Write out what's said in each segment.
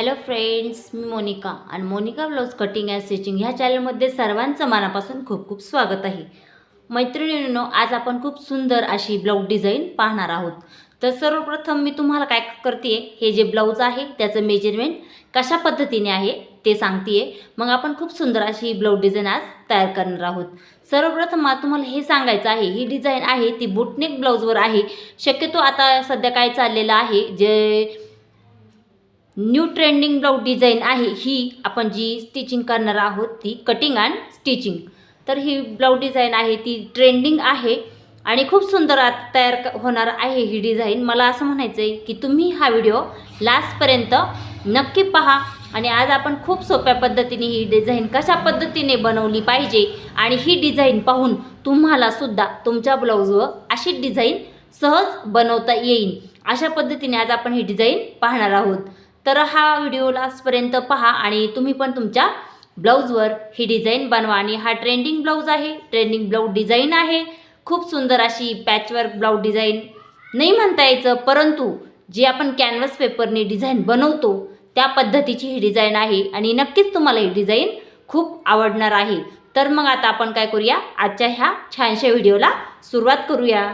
Hello friends मी मोनिका आणि Monika blouse cutting and stitching ह्या चॅनलमध्ये सर्वांचं मनापासून खूप खूप स्वागत आहे. मैत्रिणींनो आज आपण खूप सुंदर अशी ब्लाऊज डिझाईन पाहणार आहोत. तर सर्वप्रथम मी तुम्हाला काय करते हे जे ब्लाऊज आहे त्याचं मेजरमेंट कशा पद्धतीने आहे ते सांगते मग आपण खूप सुंदर अशी ब्लाऊज डिझाईन आज तयार करणार आहोत. सर्वप्रथम मला तुम्हाला हे सांगायचं आहे ही डिझाईन आहे ती बुटनेक ब्लाऊजवर आहे. शक्यतो आता सध्या काय चाललेलं आहे जे न्यू ट्रेंडिंग ब्लाऊज डिझाईन आहे. ही आपण जी स्टिचिंग करणार आहोत ती कटिंग अँड स्टिचिंग तर ही ब्लाऊज डिझाईन आहे ती ट्रेंडिंग आहे आणि खूप सुंदर तयार क- होणार आहे ही डिझाईन. मला असं म्हणायचं आहे की तुम्ही हा व्हिडिओ लास्टपर्यंत नक्की पहा आणि आज आपण खूप सोप्या पद्धतीने ही डिझाईन कशा पद्धतीने बनवली पाहिजे आणि ही डिझाईन पाहून तुम्हालासुद्धा तुमच्या ब्लाऊजवर अशी डिझाईन सहज बनवता येईल. अशा पद्धतीने आज आपण ही डिझाईन पाहणार आहोत. तर हा व्हिडिओ लास्टपर्यंत पहा आणि तुम्ही पण तुमच्या ब्लाऊजवर ही डिझाईन बनवा आणि हा ट्रेंडिंग ब्लाऊज आहे. ट्रेंडिंग ब्लाऊज डिझाईन आहे. खूप सुंदर अशी पॅचवर्क ब्लाऊज डिझाईन नाही म्हणता यायचं परंतु जे आपण कॅनव्हस पेपरने डिझाईन बनवतो त्या पद्धतीची ही डिझाईन आहे आणि नक्कीच तुम्हाला ही डिझाईन खूप आवडणार आहे. तर मग आता आपण काय करूया? आजच्या ह्या छानशा व्हिडिओला सुरुवात करूया.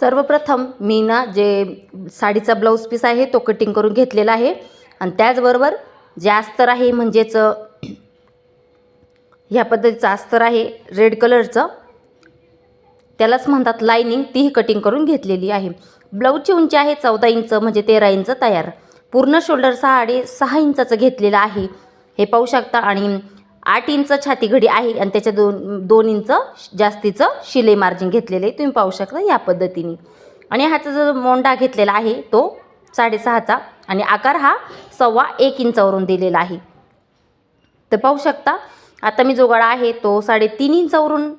सर्वप्रथम मी ना जे साडीचा ब्लाऊज पीस आहे तो कटिंग करून घेतलेला आहे. आणि त्याचबरोबर जे अस्तर आहे म्हणजेच ह्या पद्धतीचं अस्तर आहे रेड कलरचं त्यालाच म्हणतात लाईनिंग तीही कटिंग करून घेतलेली आहे. ब्लाऊजची उंची आहे चौदा इंच म्हणजे तेरा इंच तयार. पूर्ण शोल्डर साडे सहा इंचाचं घेतलेलं आहे. हे पाहू शकता आणि आठ इंच छाती घडी आहे आणि त्याच्या दोन दोन इंच जास्तीचं शिलाई मार्जिन घेतलेलं आहे. तुम्ही पाहू शकता या पद्धतीने. आणि ह्याचा जो मोंडा घेतलेला आहे तो साडेसहाचा आणि आकार हा सव्वा एक इंचावरून दिलेला आहे. तर पाहू शकता आता मी जो गळा आहे तो साडेतीन इंचावरून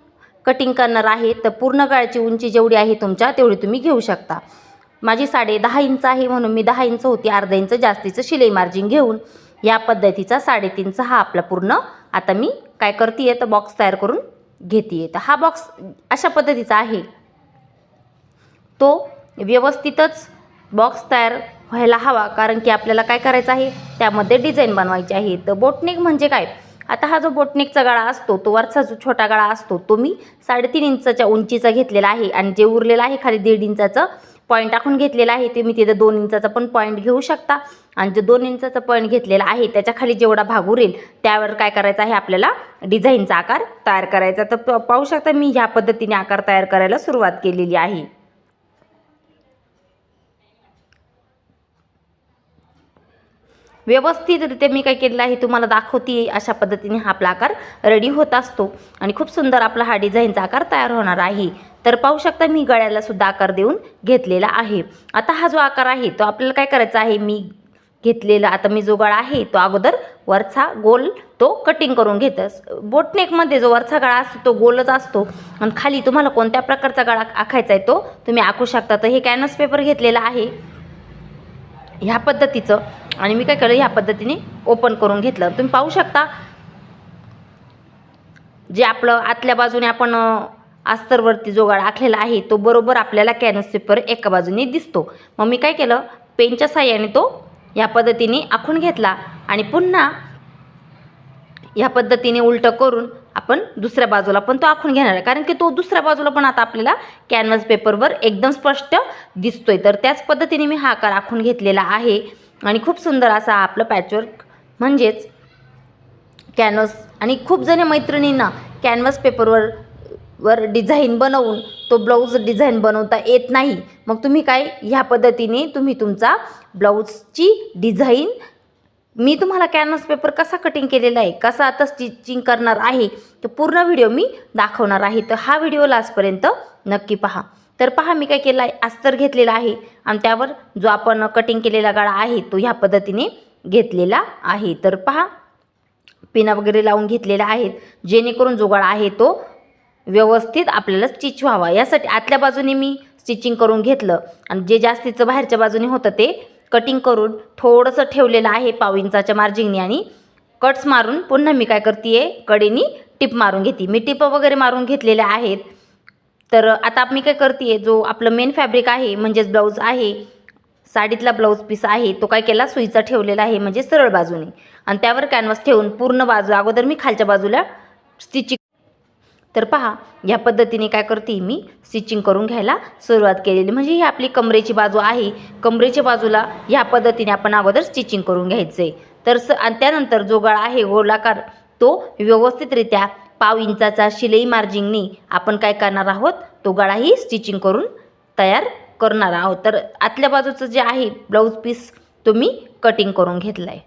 कटिंग करणार आहे. तर पूर्ण गळ्याची उंची जेवढी आहे तुमच्या तेवढी तुम्ही घेऊ शकता. माझी साडे दहा इंच आहे म्हणून मी दहा इंच होती. अर्धा इंच जास्तीचं शिलाई मार्जिन घेऊन या पद्धतीचा साडेतीनचा हा आपला पूर्ण आता मी काय करते आहे तर बॉक्स तयार करून घेते आहे. तर हा बॉक्स अशा पद्धतीचा आहे. तो व्यवस्थितच बॉक्स तयार व्हायला हवा कारण की आपल्याला काय करायचं आहे त्यामध्ये डिझाईन बनवायची आहे. तर बोटनेक म्हणजे काय? आता हा जो बोटनेकचा गळा असतो तो वरचा जो छोटा गळा असतो तो मी साडेतीन इंचाच्या उंचीचा घेतलेला आहे. आणि जे उरलेलं आहे खाली दीड इंचाचं पॉईंट टाकून घेतलेला आहे तुम्ही तिथं दोन इंचाचा पण पॉईंट घेऊ शकता. आणि जो दोन इंचाचा पॉईंट घेतलेला आहे त्याच्याखाली जेवढा भाग उरेल त्यावर काय करायचं आहे आपल्याला डिझाईनचा आकार तयार करायचा. तर प- पाहू शकता मी ह्या पद्धतीने आकार तयार करायला सुरुवात केलेली आहे. व्यवस्थितरित्या मी काय केलेलं आहे तुम्हाला दाखवते अशा पद्धतीने हा आपला आकार रेडी होत असतो. आणि खूप सुंदर आपला हा डिझाईनचा आकार तयार होणार आहे. तर पाहू शकता मी गळ्याला सुद्धा आकार देऊन घेतलेला आहे. आता हा जो आकार आहे तो आपल्याला काय करायचा आहे? मी घेतलेला आता मी जो गळा आहे तो अगोदर वरचा गोल तो कटिंग करून घेतस. बोटनेकमध्ये जो वरचा गळा असतो तो गोलच असतो. आणि खाली तुम्हाला कोणत्या प्रकारचा गळा आखायचा आहे तो तुम्ही आखू शकता. तर हे कॅनस पेपर घेतलेला आहे. ह्या पद्धतीचं. आणि मी काय केलं ह्या पद्धतीने ओपन करून घेतलं. तुम्ही पाहू शकता जे आपलं आतल्या बाजूने आपण अस्तरवरती जो गळा आखलेला आहे तो बरोबर आपल्याला कॅनस पेपर एका बाजूने दिसतो. मग मी काय केलं? पेनच्या साह्याने तो ह्या पद्धतीने आखून घेतला आणि पुन्हा ह्या पद्धतीने उलटं करून आपण दुसऱ्या बाजूला पण तो आखून घेणार आहे. कारण की तो दुसऱ्या बाजूला पण आता आपल्याला कॅनव्हस पेपरवर एकदम स्पष्ट दिसतोय. तर त्याच पद्धतीने मी हा आकार आखून घेतलेला आहे आणि खूप सुंदर असा आपलं पॅचवर्क म्हणजेच कॅनव्हस आणि खूप जण मैत्रिणींना कॅनव्हस पेपरवर वर डिझाईन बनवून तो ब्लाऊज डिझाईन बनवता येत नाही. मग तुम्ही काय? ह्या पद्धतीने तुम्ही तुमचा ब्लाऊजची डिझाईन मी तुम्हाला कॅनव्हस पेपर कसा कटिंग केलेला आहे कसा आता स्टिचिंग करणार आहे तर पूर्ण व्हिडिओ मी दाखवणार आहे. तर हा व्हिडिओ लास्टपर्यंत नक्की पहा. तर पहा मी काय केलं आहे अस्तर घेतलेला आहे आणि त्यावर जो आपण कटिंग केलेला गाळा आहे तो ह्या पद्धतीने घेतलेला आहे. तर पहा पिना वगैरे लावून घेतलेल्या आहेत. जेणेकरून जो गाळा आहे तो व्यवस्थित आपल्याला स्टिच व्हावा. यासाठी आतल्या बाजूने मी स्टिचिंग करून घेतलं. आणि जे जास्तीचं बाहेरच्या बाजूने होतं ते कटिंग करून थोडंसं ठेवलेलं आहे पाव इंचाच्या मार्जिंगने आणि कट्स मारून पुन्हा मी काय करते आहे कडेनी टिप मारून घेते. मी टिप वगैरे मारून घेतलेल्या आहेत. तर आता मी काय करते जो आपलं मेन फॅब्रिक आहे म्हणजेच ब्लाऊज आहे साडीतला ब्लाऊज पीस आहे तो काय केला सुईचा ठेवलेला आहे म्हणजे सरळ बाजूने. आणि त्यावर कॅनव्हास ठेवून पूर्ण बाजू अगोदर मी खालच्या बाजूला स्टिचिंग तर पहा ह्या पद्धतीने काय करते मी? स्टिचिंग करून घ्यायला सुरुवात केलेली. म्हणजे ही आपली कमरेची बाजू आहे. कमरेच्या बाजूला ह्या पद्धतीने आपण अगोदर स्टिचिंग करून घ्यायचं. आहे तर स आणि त्यानंतर जो गळा आहे गोलाकार तो व्यवस्थितरित्या पाव इंचाचा शिलाई मार्जिंगनी आपण काय करणार आहोत? तो गळाही स्टिचिंग करून तयार करणार आहोत. तर आतल्या बाजूचं जे आहे ब्लाऊज पीस तो मी कटिंग करून घेतला आहे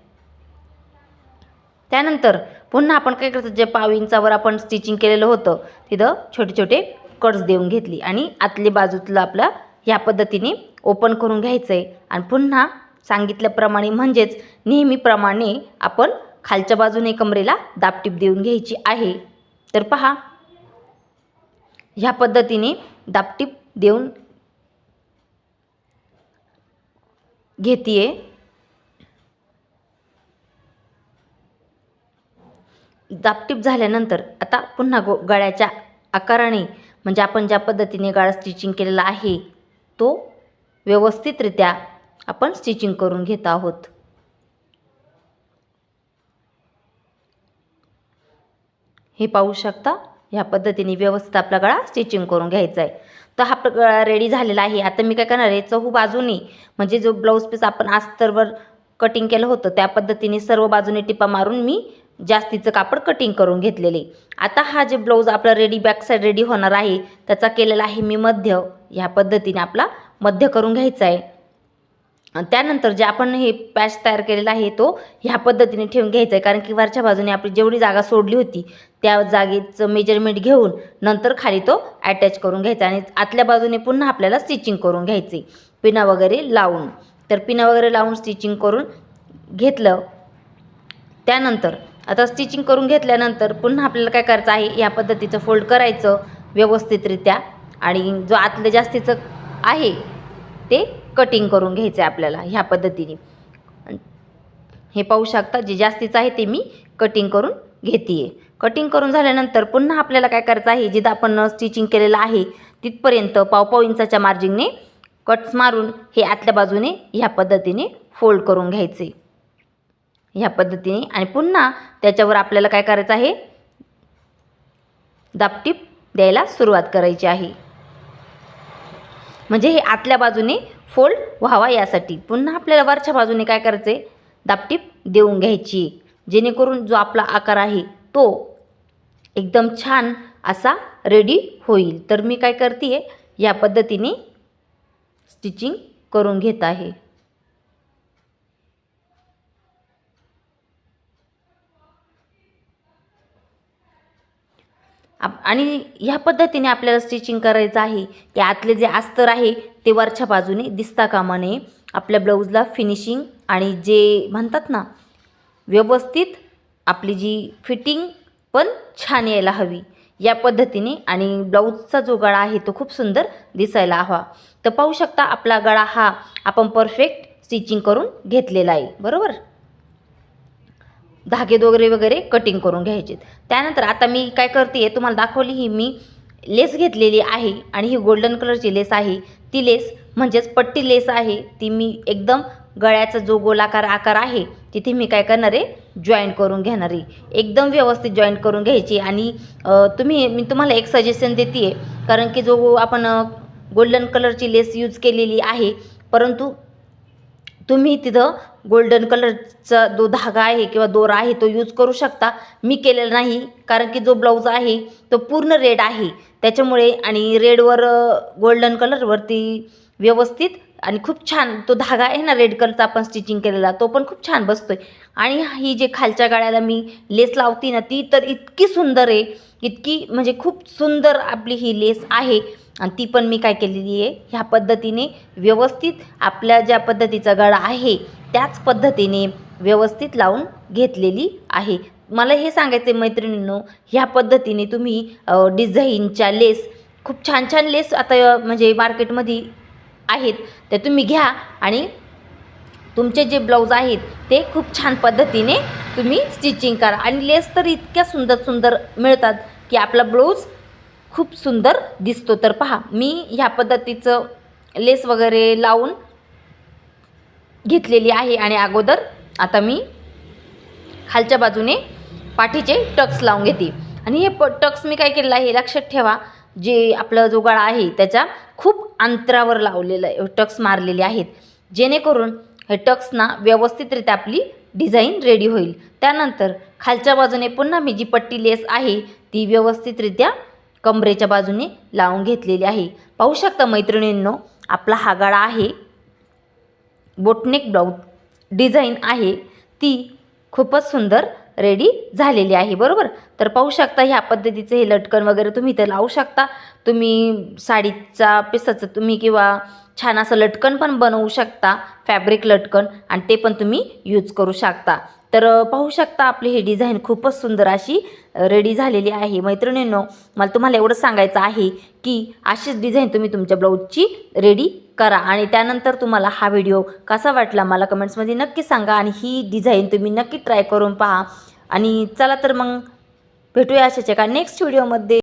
त्यानंतर पुन्हा आपण काय करतो जे पाव इंचावर आपण स्टिचिंग केलेलं होतं तिथं छोटे छोटे कट्स देऊन घेतली. आणि आतली बाजूतलं आपलं ह्या पद्धतीने ओपन करून घ्यायचं आहे आणि पुन्हा सांगितल्याप्रमाणे म्हणजेच नेहमीप्रमाणे आपण खालच्या बाजूने कमरेला दापटीप देऊन घ्यायची आहे. तर पहा ह्या पद्धतीने दापटीप देऊन घेते दापटीप झाल्यानंतर आता पुन्हा गो गळ्याच्या आकाराने म्हणजे आपण ज्या पद्धतीने गळा स्टिचिंग केलेला आहे तो व्यवस्थितरित्या आपण स्टिचिंग करून घेत आहोत. हे पाहू शकता ह्या पद्धतीने व्यवस्थित आपला गळा स्टिचिंग करून घ्यायचा आहे. तर हा गळा रेडी झालेला आहे. आता मी काय करणार आहे चहू बाजूने म्हणजे जो ब्लाऊज पीस आपण आस्तरवर कटिंग केलं होतं त्या पद्धतीने सर्व बाजूने टिपा मारून मी जास्तीचं कापड कटिंग करून घेतलेले. आता हा जे ब्लाऊज आपला रेडी बॅक साईड रेडी होणार आहे त्याचा केलेला आहे मी मध्य. ह्या पद्धतीने आपला मध्य करून घ्यायचा आहे. आणि त्यानंतर जे आपण हे पॅच तयार केलेला आहे तो ह्या पद्धतीने ठेवून घ्यायचा आहे. कारण की वरच्या बाजूने आपली जेवढी जागा सोडली होती त्या जागेचं मेजरमेंट घेऊन नंतर खाली तो अटॅच करून घ्यायचा आणि आतल्या बाजूने पुन्हा आपल्याला स्टिचिंग करून घ्यायचे. पिना वगैरे लावून. तर पिना वगैरे लावून स्टिचिंग करून घेतलं. त्यानंतर आता स्टिचिंग करून घेतल्यानंतर पुन्हा आपल्याला काय करायचं आहे? या पद्धतीचं फोल्ड करायचं व्यवस्थितरित्या. आणि जो आतलं जास्तीचं आहे ते कटिंग करून घ्यायचं आहे आपल्याला ह्या पद्धतीने. हे पाहू शकता जे जास्तीचं आहे ते मी कटिंग करून घेते आहे कटिंग करून झाल्यानंतर पुन्हा आपल्याला काय करायचं आहे? जिथं आपण स्टिचिंग केलेलं आहे तिथपर्यंत पावपाव इंचाच्या मार्जिंगने कट्स मारून हे आतल्या बाजूने ह्या पद्धतीने फोल्ड करून घ्यायचे. ह्या पद्धतीने. आणि पुन्हा त्याच्यावर आपल्याला काय करायचं आहे? दापटीप द्यायला सुरुवात करायची आहे. म्हणजे हे आतल्या बाजूने फोल्ड व्हावा यासाठी. पुन्हा आपल्याला वरच्या बाजूने काय करायचं आहे दापटीप देऊन घ्यायची. जेणेकरून जो आपला आकार आहे तो एकदम छान असा रेडी होईल. तर मी काय करते आहे या पद्धतीने स्टिचिंग करून घेत आहे. आप आणि ह्या पद्धतीने आपल्याला स्टिचिंग करायचं आहे. की आतले जे अस्तर आहे ते वरच्या बाजूने दिसता कामा नये आपल्या ब्लाऊजला फिनिशिंग आणि जे म्हणतात ना व्यवस्थित आपली जी फिटिंग पण छान यायला हवी. या पद्धतीने आणि ब्लाऊजचा जो गळा आहे तो खूप सुंदर दिसायला हवा. तर पाहू शकता आपला गळा हा आपण परफेक्ट स्टिचिंग करून घेतलेला आहे. बरोबर? धागे वगैरे वगैरे कटिंग करून घ्यायचे त्यानंतर आता मी काय करते आहे तुम्हाला दाखवली ही मी लेस घेतलेली आहे आणि ही गोल्डन कलरची लेस आहे. ती लेस म्हणजेच पट्टी लेस आहे. ती मी एकदम गळ्याचा जो गोलाकार आकार आहे तिथे मी काय करणार आहे जॉईंट करून घेणार. आहे एकदम व्यवस्थित जॉईंट करून घ्यायची आणि तुम्ही मी तुम्हाला एक सजेशन देते आहे कारण की जो आपण गोल्डन कलरची लेस यूज केलेली आहे परंतु तुम्ही तिथं गोल्डन कलरचा जो धागा आहे किंवा दोरा आहे तो यूज करू शकता. मी केलेला नाही कारण की जो ब्लाऊज आहे तो पूर्ण रेड आहे. त्याच्यामुळे आणि रेडवर गोल्डन कलरवरती व्यवस्थित आणि खूप छान तो धागा आहे ना रेड कलरचा आपण स्टिचिंग केलेला तो पण खूप छान बसतोय. आणि ही जे खालच्या गाळ्याला मी लेस लावती ना ती तर इतकी सुंदर आहे इतकी म्हणजे खूप सुंदर आपली ही लेस आहे. आणि ती पण मी काय केलेली आहे ह्या पद्धतीने व्यवस्थित आपल्या ज्या पद्धतीचा गळा आहे त्याच पद्धतीने व्यवस्थित लावून घेतलेली आहे. मला हे सांगायचं आहे मैत्रिणींनो ह्या पद्धतीने तुम्ही डिझाईनच्या लेस खूप छान छान लेस आता म्हणजे मार्केटमध्ये आहेत त्या तुम्ही घ्या आणि तुमचे जे ब्लाऊज आहेत ते खूप छान पद्धतीने तुम्ही स्टिचिंग करा. आणि लेस तर इतक्या सुंदर सुंदर मिळतात की आपला ब्लाऊज खूप सुंदर दिसतो. तर पहा मी ह्या पद्धतीचं लेस वगैरे लावून घेतलेली आहे आणि अगोदर आता मी खालच्या बाजूने पाठीचे टक्स लावून घेते. आणि हे प टक्स मी काय केलेलं आहे लक्षात ठेवा. जे आपलं जो गळा आहे त्याच्या खूप अंतरावर लावलेलं आहे टक्स मारलेले आहेत. जेणेकरून हे टक्सना व्यवस्थितरित्या आपली डिझाईन रेडी होईल. त्यानंतर खालच्या बाजूने पुन्हा मी जी पट्टी लेस आहे ती व्यवस्थितरित्या कमरेच्या बाजूने लावून घेतलेली आहे. पाहू शकता मैत्रिणींनो आपला हा गळा आहे. बोटनेक ब्लाऊज डिझाईन आहे. ती खूपच सुंदर रेडी झालेली आहे. बरोबर? तर पाहू शकता ह्या पद्धतीचं हे लटकन वगैरे तुम्ही इथं लावू शकता. तुम्ही साडीचा पिसाचं तुम्ही किंवा छान असं लटकन पण बनवू शकता फॅब्रिक लटकन आणि ते पण तुम्ही यूज करू शकता. तर पाहू शकता आपली ही डिझाईन खूपच सुंदर अशी रेडी झालेली आहे. मैत्रिणींनो मला तुम्हाला एवढं सांगायचं आहे की अशीच डिझाईन तुम्ही तुमच्या ब्लाऊजची रेडी करा. आणि त्यानंतर तुम्हाला हा व्हिडिओ कसा वाटला मला कमेंट्समध्ये नक्की सांगा. आणि ही डिझाईन तुम्ही नक्की ट्राय करून पहा. आणि चला तर मग भेटूया अशाच एका नेक्स्ट व्हिडिओमध्ये